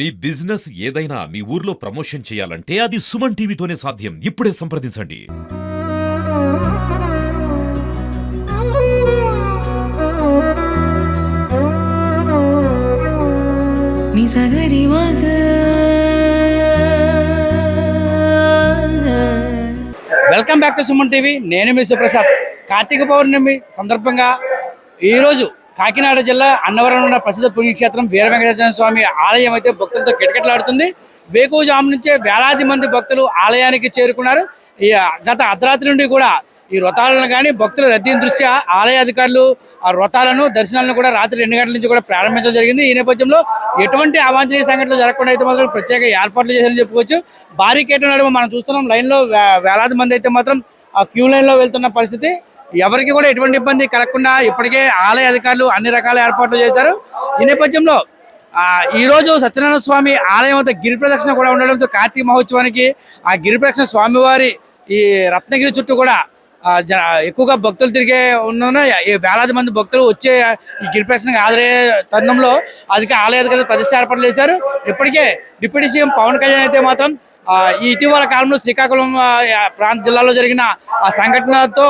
మీ business ఏదైనా మీ ఊర్లో promotion చేయాలంటే అది సుమన్ టీవీతోనే సాధ్యం. ఇప్పుడే సంప్రదించండి. Welcome back to Suman TV. నేను మీ సుప్రసాద్. కార్తీక పౌర్ణమి సందర్భంగా ఈరోజు కాకినాడ జిల్లా అన్నవరం ఉన్న ప్రసిద్ధ పుణ్యక్షేత్రం వీర వెంకటేశ్వర స్వామి ఆలయం అయితే భక్తులతో కిటకిటలాడుతుంది. వేకువజాము నుంచే వేలాది మంది భక్తులు ఆలయానికి చేరుకున్నారు. ఈ గత అర్ధరాత్రి నుండి కూడా ఈ వ్రతాలను కానీ భక్తుల రద్దీని దృష్ట్యా ఆలయ అధికారులు ఆ వ్రతాలను దర్శనాలను కూడా రాత్రి రెండు గంటల నుంచి కూడా ప్రారంభించడం జరిగింది. ఈ నేపథ్యంలో ఎటువంటి అవాంఛనీయ సంఘటనలు జరగకుండా అయితే మాత్రం ప్రత్యేక ఏర్పాట్లు చేశారని చెప్పుకోవచ్చు. భారీ కేటం మనం చూస్తున్నాం. లైన్లో వేలాది మంది అయితే మాత్రం ఆ క్యూ లైన్లో వెళ్తున్న పరిస్థితి. ఎవరికి కూడా ఎటువంటి ఇబ్బంది కలగకుండా ఇప్పటికే ఆలయ అధికారులు అన్ని రకాల ఏర్పాట్లు చేశారు. ఈ నేపథ్యంలో ఈరోజు సత్యనారాయణ స్వామి ఆలయం వద్ద గిరి ప్రదక్షిణ కూడా ఉండడంతో కార్తీక మహోత్సవానికి ఆ గిరి ప్రదక్షిణ స్వామివారి ఈ రత్నగిరి చుట్టూ కూడా జన జ- ఎక్కువగా భక్తులు తిరిగే ఉన్న ఈ వేలాది మంది భక్తులు వచ్చే ఈ గిరి హాజరయ్యే తరుణంలో అధిక ఆలయ అధికారులు ప్రతిష్ట ఏర్పాట్లు చేశారు. ఇప్పటికే డిప్యూటీ సీఎం పవన్ కళ్యాణ్ అయితే మాత్రం ఇటీవల కాలంలో శ్రీకాకుళం ప్రాంత జిల్లాలో జరిగిన ఆ సంఘటనతో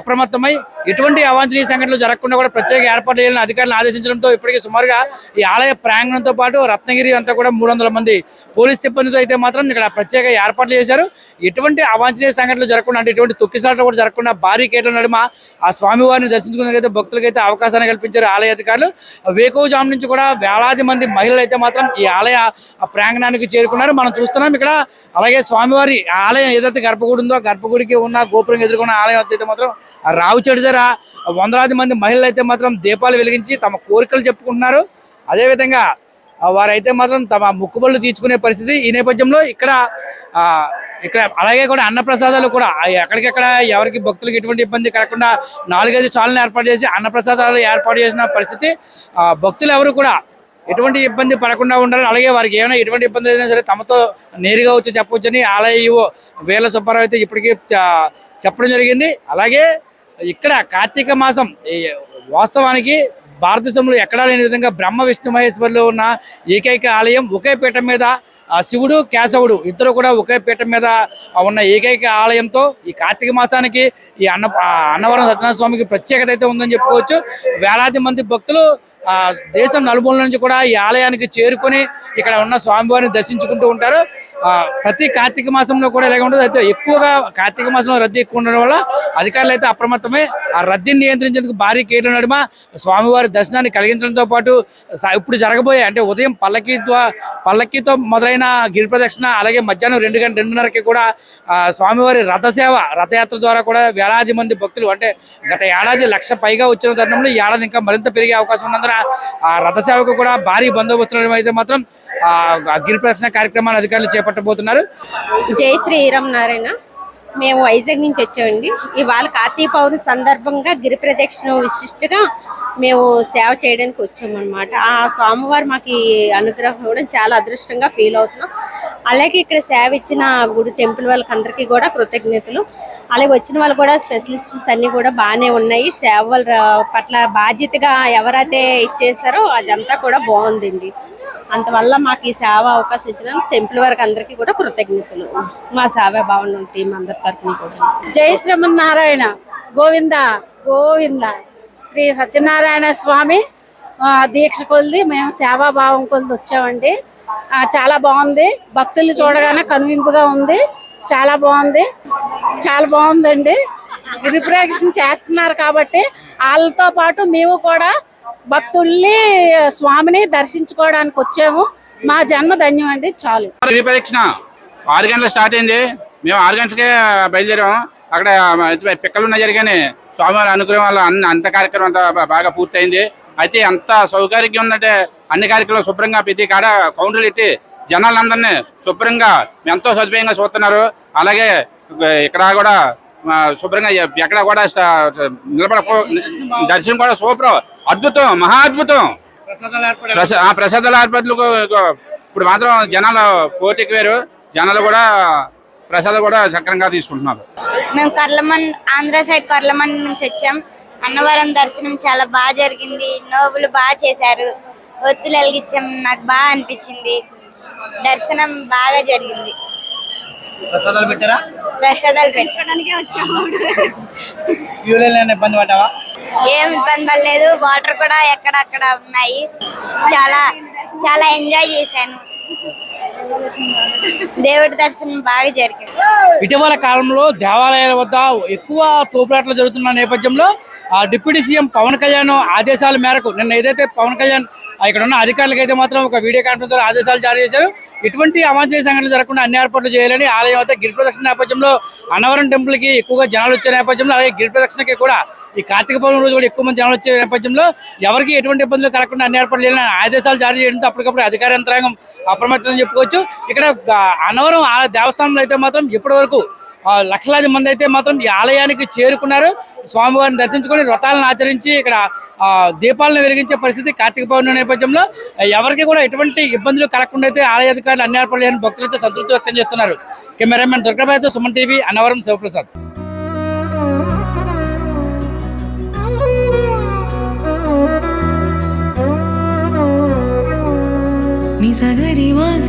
అప్రమత్తమై ఎటువంటి అవాంఛనీయ సంఘటనలు జరగకుండా కూడా ప్రత్యేక ఏర్పాట్లు చేయాలని అధికారులను ఆదేశించడంతో ఇప్పటికీ సుమారుగా ఈ ఆలయ ప్రాంగణంతో పాటు రత్నగిరి అంతా కూడా మూడు వందల మంది పోలీస్ సిబ్బందితో అయితే మాత్రం ఇక్కడ ప్రత్యేక ఏర్పాట్లు చేశారు. ఎటువంటి అవాంఛనీయ సంఘటనలు జరగకుండా అంటే ఎటువంటి తొక్కిసాట్లు కూడా జరగకుండా భారీ కేటల నడుమ ఆ స్వామివారిని దర్శించుకునేందుకైతే భక్తులకైతే అవకాశాన్ని కల్పించారు ఆలయ అధికారులు. వేకువజాము నుంచి కూడా వేలాది మంది మహిళలు అయితే మాత్రం ఈ ఆలయ ప్రాంగణానికి చేరుకున్నారు. మనం చూస్తున్నాం ఇక్కడ అలాగే స్వామివారి ఆలయం ఏదైతే గర్భగుడి ఉందో గర్భగుడికి ఉన్న గోపురం ఎదుర్కొన్న ఆలయం అయితే మాత్రం రావు చెడు ధర వందలాది మంది మహిళలు అయితే మాత్రం దీపాలు వెలిగించి తమ కోరికలు చెప్పుకుంటున్నారు. అదేవిధంగా వారైతే మాత్రం తమ ముక్కుబళ్ళు తీర్చుకునే పరిస్థితి ఈ నేపథ్యంలో ఇక్కడ ఇక్కడ అలాగే కూడా అన్నప్రసాదాలు కూడా ఎక్కడికెక్కడ ఎవరికి భక్తులకు ఎటువంటి ఇబ్బంది కలగకుండా నాలుగైదు చాలను ఏర్పాటు చేసి అన్నప్రసాదాలు ఏర్పాటు చేసిన పరిస్థితి ఆ, భక్తులు ఎవరు కూడా ఎటువంటి ఇబ్బంది పడకుండా ఉండాలి అలాగే వారికి ఏమైనా ఎటువంటి ఇబ్బంది అయినా సరే తమతో నేరుగా వచ్చి చెప్పవచ్చని ఆలయ ఈవో వేల సుబ్బారావు అయితే ఇప్పటికీ చ- చెప్పడం జరిగింది. అలాగే ఇక్కడ కార్తీక మాసం వాస్తవానికి భారతదేశంలో ఎక్కడా లేని విధంగా బ్రహ్మ విష్ణు మహేశ్వరులు ఉన్న ఏకైక ఆలయం ఒకే పీఠం మీద శివుడు కేశవుడు ఇద్దరు కూడా ఒకే పీఠం మీద ఉన్న ఏకైక ఆలయంతో ఈ కార్తీక మాసానికి ఈ అన్న అన్నవరం సత్యనారాయణ స్వామికి ప్రత్యేకత అయితే ఉందని చెప్పుకోవచ్చు. వేలాది మంది భక్తులు ఆ దేశం నలుమూల నుంచి కూడా ఈ ఆలయానికి చేరుకొని ఇక్కడ ఉన్న స్వామివారిని దర్శించుకుంటూ ఉంటారు. ఆ ప్రతి కార్తీక మాసంలో కూడా ఇలాగే ఉంటుంది. అయితే ఎక్కువగా కార్తీక మాసంలో రద్దీ ఎక్కువ ఉండడం వల్ల అధికారులు అయితే అప్రమత్తమే ఆ రద్దీని నియంత్రించేందుకు భారీ కేటలు నడుమ స్వామివారి దర్శనాన్ని కలిగించడంతో పాటు ఇప్పుడు జరగబోయే అంటే ఉదయం పల్లకీతో ద్వా- పల్లకితో మొదలైన గిరి ప్రదక్షిణ అలాగే మధ్యాహ్నం రెండు గంట రెండున్నరకి కూడా ఆ, స్వామివారి రథసేవ రథయాత్ర ద్వారా కూడా వేలాది మంది భక్తులు అంటే గత ఏడాది లక్ష పైగా వచ్చిన తరుణంలో ఈ ఏడాది ఇంకా మరింత పెరిగే అవకాశం ఉన్నందున ఆ రథసేవకు కూడా భారీ బందోబస్తు అయితే మాత్రం ఆ గిరి ప్రదక్షిణ కార్యక్రమాన్ని అధికారులు చేపట్టబోతున్నారు. జై శ్రీరామ్ నారాయణ మేము వైజాగ్ నుంచి వచ్చామండి. ఇవాళ కార్తీక పౌర్ణమి సందర్భంగా గిరి ప్రదక్షిణ విశిష్టగా మేము సేవ చేయడానికి వచ్చామన్నమాట. ఆ స్వామివారు మాకు అనుగ్రహం ఇవ్వడం చాలా అదృష్టంగా ఫీల్ అవుతున్నాం. అలాగే ఇక్కడ సేవ ఇచ్చిన గుడి టెంపుల్ వాళ్ళకి అందరికీ కూడా కృతజ్ఞతలు. అలాగే వచ్చిన వాళ్ళు కూడా స్పెషలిస్ట్స్ అన్నీ కూడా బాగానే ఉన్నాయి. సేవల పట్ల బాధ్యతగా ఎవరైతే ఇచ్చేసారో అదంతా కూడా బాగుందండి. అంతవల్ల మాకు ఈ సేవ అవకాశం ఇచ్చిన టెంపుల్ వారికి అందరికీ కూడా కృతజ్ఞతలు. మా సేవా భావన టీం అందరి తరఫున కూడా. జై శ్రీమన్నారాయణ. గోవింద గోవింద. శ్రీ సత్యనారాయణ స్వామి దీక్ష కొలిది మేము సేవాభావం కొలిది వచ్చామండి. చాలా బాగుంది. భక్తులు చూడగానే కనువింపుగా ఉంది. చాలా బాగుంది. చాలా బాగుందండి. రిప్రదక్షిణ చేస్తున్నారు కాబట్టి వాళ్ళతో పాటు మేము కూడా భక్తుల్ని స్వామిని దర్శించుకోవడానికి వచ్చాము. మా జన్మ ధన్యం అండి చాలు. గిరి ప్రదక్షిణ ఆరు గంటలకు స్టార్ట్ అయింది. మేము ఆరు గంటలకే బయలుదేరాము. అక్కడ పిక్కలు ఉన్నాయి జరిగానే స్వామివారి అనుగ్రహం వల్ల అన్ని అంత కార్యక్రమం అంతా బాగా పూర్తయింది. అయితే అంత సౌకర్యం ఉందంటే అన్ని కార్యక్రమాలు శుభ్రంగా ప్రతి కాడ కౌంటర్లు పెట్టి జనాలందరినీ శుభ్రంగా ఎంతో సదుపాయంగా చూస్తున్నారు. అలాగే ఇక్కడ కూడా శుభ్రంగా ఎక్కడ కూడా నిలబడ దర్శనం కూడా సూపర్. అద్భుతం మహా అద్భుతం. ప్రసా- ఆ ప్రసాదాల ఏర్పాట్లకు ఇప్పుడు మాత్రం జనాలు పోటీకి వేరు జనాలు కూడా ప్రసాదాలు కూడా సక్రంగా తీసుకుంటున్నారు. మేము కర్లమండ్ ఆంధ్ర సైడ్ కర్లమండ్ నుంచి వచ్చాం. అన్నవరం దర్శనం చాలా బాగా జరిగింది. నోబులు బాగా చేశారు. ఒత్తులు వెలిగించాం. నాకు బాగా అనిపించింది. దర్శనం బాగా జరిగింది. ప్రసాదాలు పెట్టారా? ప్రసాదాలు పెట్టుకోవడానికే వచ్చాము. క్యూలో ఇబ్బంది పడ్డావా? ఏం ఇబ్బంది పడలేదు. వాటర్ కూడా ఎక్కడక్కడ ఉన్నాయి. చాలా చాలా ఎంజాయ్ చేశాను. దేవుడి దర్శనం బాగా జరిగింది. ఇటీవల కాలంలో దేవాలయాల వద్ద ఎక్కువ తోపులాట్లు జరుగుతున్న నేపథ్యంలో ఆ డిప్యూటీ సీఎం పవన్ కళ్యాణ్ ఆదేశాల మేరకు నిన్న ఏదైతే పవన్ కళ్యాణ్ ఇక్కడ ఉన్న అధికారులకు అయితే మాత్రం ఒక వీడియో కాన్ఫరెన్స్ ద్వారా ఆదేశాలు జారీ చేశారు. ఇటువంటి అవాంఛనీయ సంఘటనలు జరగకుండా అన్ని ఏర్పాట్లు చేయాలని ఆలయం వద్ద గిరి ప్రదక్షిణ నేపథ్యంలో అన్నవరం టెంపుల్కి ఎక్కువగా జనాలు వచ్చే నేపథ్యంలో అలాగే గిరి ప్రదక్షిణకి కూడా ఈ కార్తీక పౌర్ణమి రోజు కూడా ఎక్కువ మంది జనాలు వచ్చే నేపథ్యంలో ఎవరికి ఎటువంటి ఇబ్బందులు కలగకుండా అన్ని ఏర్పాట్లు చేయాలని ఆదేశాలు జారీ చేయడంతో అప్పటికప్పుడు అధికార యంత్రాంగం అప్రమత్తం చెప్పుకోవచ్చు. ఇక్కడ అనవరం అన్నవరం ఆ దేవస్థానంలో అయితే మాత్రం ఇప్పటి వరకు లక్షలాది మంది అయితే మాత్రం ఈ ఆలయానికి చేరుకున్నారు. స్వామివారిని దర్శించుకొని వ్రతాలను ఆచరించి ఇక్కడ ఆ, దీపాలను వెలిగించే పరిస్థితి కార్తీక పౌర్ణమి నేపథ్యంలో. ఎవరికి కూడా ఎటువంటి ఇబ్బందులు కలగకుండా అయితే ఆలయ అధికారులు అన్ని ఏర్పాట్లు చేయని భక్తులైతే సంతృప్తి వ్యక్తం చేస్తున్నారు. కెమెరామెన్ దుర్గాబాయ్తో సుమన్ టీవీ అన్నవరం శివప్రసాద్. నిజగరి మగ